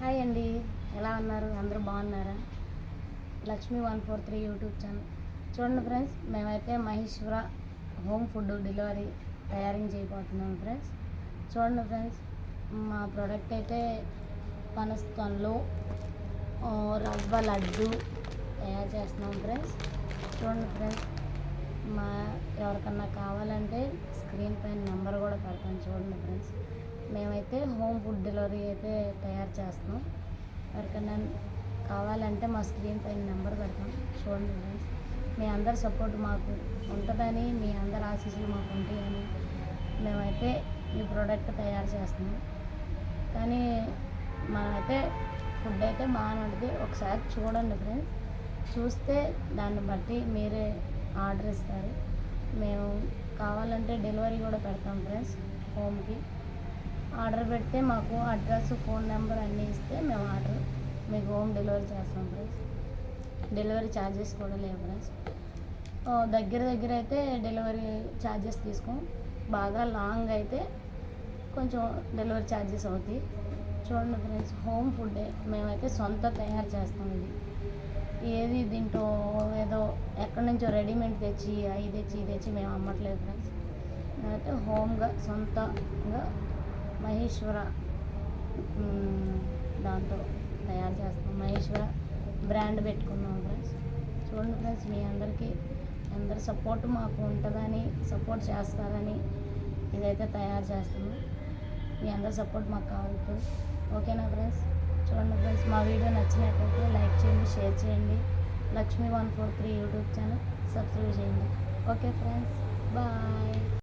Hi అండి. ఎలా ఉన్నారు? అందరూ బాగున్నారా? Lakshmi one four three YouTube channel. చూడండి ఫ్రెండ్స్ మేమైతే మహేశ్వర హోమ్ ఫుడ్ డెలివరీ తయారీ చేయబోతున్నాం ఫ్రెండ్స్. చూడండి ఫ్రెండ్స్ మా ప్రోడక్ట్ అయితే పనస్తన్లు రవ్వ లడ్డు తయారు చేస్తున్నాం ఫ్రెండ్స్. చూడండి ఫ్రెండ్స్ మా ఎవరికన్నా కావాలంటే స్క్రీన్ పైన నెంబర్ కూడా పెడతాను. చూడండి ఫ్రెండ్స్. మేమైతే హోమ్ ఫుడ్ డెలివరీ అయితే తయారు చేస్తున్నాం. ఎవరికన్నా కావాలంటే మా స్క్రీన్ పైన నెంబర్ పెడతాం. చూడండి ఫ్రెండ్స్. మీ అందరి సపోర్ట్ మాకు ఉంటుందని మీ అందరి ఆశీస్సులు మాకు ఉంటాయని మేమైతే ఈ ప్రోడక్ట్ తయారు చేస్తున్నాం. కానీ మనమైతే ఫుడ్ అయితే బాగానే ఒకసారి చూడండి ఫ్రెండ్స్. చూస్తే దాన్ని బట్టి మీరే ఆర్డర్ ఇస్తారు. మేము కావాలంటే డెలివరీ కూడా పెడతాం ఫ్రెండ్స్ హోమ్కి. ఆర్డర్ పెడితే మాకు అడ్రస్ ఫోన్ నెంబర్ అన్నీ ఇస్తే మేము ఆర్డర్ మీకు హోమ్ డెలివరీ చేస్తాం ఫ్రెండ్స్ డెలివరీ ఛార్జెస్ కూడా లేవు ఫ్రెండ్స్ దగ్గర దగ్గర అయితే డెలివరీ ఛార్జెస్ తీసుకోం. బాగా లాంగ్ అయితే కొంచెం డెలివరీ ఛార్జెస్ అవుతాయి. చూడండి ఫ్రెండ్స్ హోమ్ ఫుడ్ మేమైతే సొంత తయారు చేస్తాం ఇది. ఏది దీంట్లో ఏదో ఎక్కడి నుంచో రెడీమేడ్ తెచ్చి అవి తెచ్చి ఇది తెచ్చి మేము అమ్మట్లేదు ఫ్రెండ్స్. మేమైతే హోమ్గా సొంతంగా మహేశ్వర దాంతో తయారు చేస్తాం. మహేశ్వర బ్రాండ్ పెట్టుకున్నాం ఫ్రెండ్స్ చూడండి ఫ్రెండ్స్ మీ అందరికీ అందరి సపోర్ట్ మాకు ఉంటుందని సపోర్ట్ చేస్తారని ఇదైతే తయారు చేస్తున్నాం. మీ అందరి సపోర్ట్ మాకు కావాలి ఫ్రెండ్స్ ఓకేనా ఫ్రెండ్స్ చూడండి ఫ్రెండ్స్ మా వీడియో నచ్చినట్లయితే లైక్ చేయండి షేర్ చేయండి. Lakshmi one four three YouTube channel subscribe చేయండి. Okay friends bye